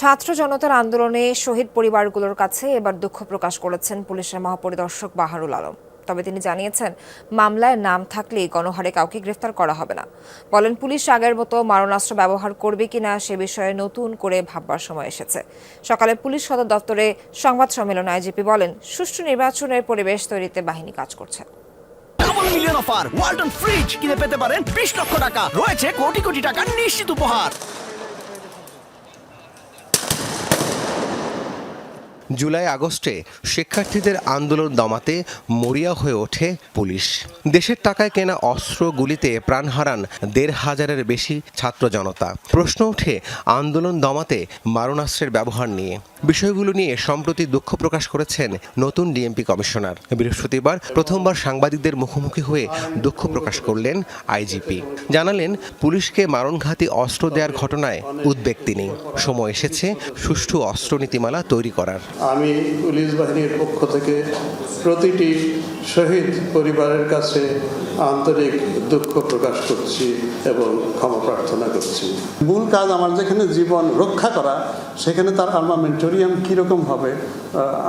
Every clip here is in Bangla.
ছাত্র জনতার আন্দোলনে শহীদ পরিবারগুলোর কাছে এবার দুঃখ প্রকাশ করেছেন পুলিশের মহাপরিদর্শক বাহারুল আলম। তবে তিনি জানিয়েছেন, মামলায় নাম থাকলেই গণহারে কাউকে গ্রেফতার করা হবে না। বলেন, পুলিশ আগের মতো মারণাস্ত্র ব্যবহার করবে কিনা সে বিষয়ে নতুন করে ভাববার সময় এসেছে। সকালে পুলিশ সদর দপ্তরে সংবাদ সম্মেলনে আইজিপি বলেন, সুষ্ঠু নির্বাচনের পরিবেশ তৈরিতে বাহিনী কাজ করছে। মিলিয়ন অফার ফ্রিজ কিনে পেতে পারেন বিশ লক্ষ টাকা। রয়েছে কোটি কোটি নিশ্চিত উপহার। জুলাই আগস্টে শিক্ষার্থীদের আন্দোলন দমাতে মরিয়া হয়ে ওঠে পুলিশ। দেশের টাকায় কেনা অস্ত্র গুলিতে প্রাণ হারান দেড় হাজারের বেশি ছাত্র জনতা। প্রশ্ন ওঠে, আন্দোলন দমাতে মারণাস্ত্রের ব্যবহার নিয়ে। বিষয়গুলো নিয়ে সম্প্রতি দুঃখ প্রকাশ করেছেন নতুন ডিএমপি কমিশনার। বৃহস্পতিবার প্রথমবার সাংবাদিকদের মুখোমুখি হয়ে দুঃখ প্রকাশ করলেন আইজিপি। জানালেন, পুলিশকে মারণঘাতী অস্ত্র দেওয়ার ঘটনায় উদ্বেগ তিনি। সময় এসেছে সুষ্ঠু অস্ত্র নীতিমালা তৈরি করার। আমি পুলিশ বাহিনীর পক্ষ থেকে প্রতিটি শহীদ পরিবারের কাছে আন্তরিক দুঃখ প্রকাশ করছি এবং ক্ষমা প্রার্থনা করছি। মূল কাজ আমার যেখানে জীবন রক্ষা করা, সেখানে তার আর্মামেন্টোরিয়াম কীরকম হবে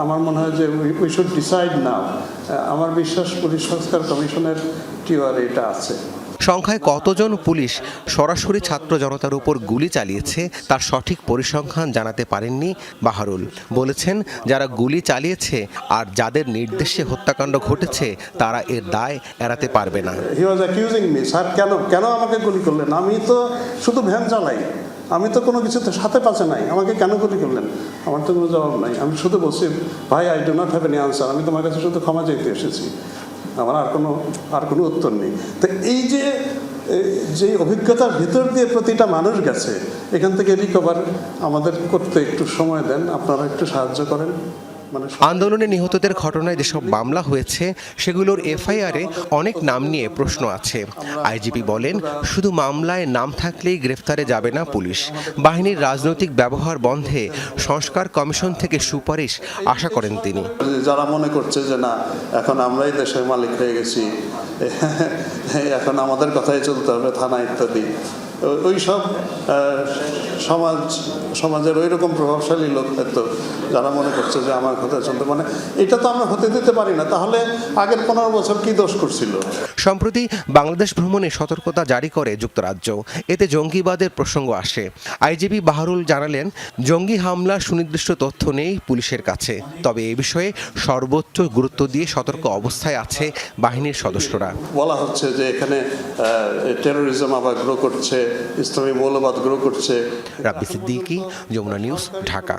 আমার মনে হয় যে উই শুড ডিসাইড নাও আমার বিশ্বাস পুলিশ সংস্কার কমিশনের টিওয়ার এটা আছে। সংখ্যায় কতজন পুলিশ সরাসরি ছাত্র জনতার উপর গুলি চালিয়েছে তার সঠিক পরিসংখ্যান জানাতে পারেননি বাহারুল। বলেছেন, যারা গুলি চালিয়েছে আর যাদের নির্দেশে হত্যাকাণ্ড ঘটেছে, তারা এর দায় এড়াতে পারবে না। স্যার, কেন কেন আমাকে গুলি করলেন? আমি তো শুধু ভ্যান চালাই। আমি তো কোনো কিছুতে সাথে পাশে নাই। আমাকে কেন গুলি করলেন? আমার তো কোনো জবাব নাই। আমি শুধু বলছি, ভাই I do not have any answer আমি তোমার কাছে শুধু ক্ষমা চাইতে এসেছি। আমার আর কোনো আর কোনো উত্তর নেই। তো এই যে যে অভিজ্ঞতার ভিতর দিয়ে প্রতিটা মানুষ গেছে, এখান থেকে রিকভার আমাদের করতে একটু সময় দেন, আপনারা একটু সাহায্য করেন। আন্দোলনে নিহতদের ঘটনায় যেসব মামলা হয়েছে, সেগুলোর এফআইআরে অনেক নাম নিয়ে প্রশ্ন আছে। আইজিপি বলেন, শুধু মামলায় নাম থাকলেই গ্রেফতারে যাবে না পুলিশ। বাহিনীর রাজনৈতিক ব্যবহার বন্ধে সংস্কার কমিশন থেকে সুপারিশ আশা করেন তিনি। যারা মনে করছে যে না, এখন আমরাই দেশের মালিক হয়ে গেছি, এখন আমাদের কথাই চলতে হবে, থানা ইত্যাদি। ওই সব সমাজ সমাজের ওই রকম প্রভাবশালী লোক হয়তো যারা মনে করছে যে আমার কথা চলতে মানে এটা তো আমরা হতে দিতে পারি না। তাহলে আগের পনেরো বছর কি দোষ করছিল? সম্প্রতি বাংলাদেশ ভ্রমণে সতর্কতা জারি করে যুক্তরাজ্য। এতে জঙ্গিবাদের প্রসঙ্গ আসে। আইজিপি বাহারুল জানালেন জঙ্গি হামলার সুনির্দিষ্ট তথ্য নেই পুলিশের কাছে। তবে এ বিষয়ে সর্বোচ্চ গুরুত্ব দিয়ে সতর্ক অবস্থায় আছে বাহিনীর সদস্যরা। বলা হচ্ছে যে এখানে টেরোরিজম আবার গ্রো করছে। ইসলামী মৌলবাদ গ্রো করছে। রাব্বি সিদ্দিকি যমুনা নিউজ ঢাকা।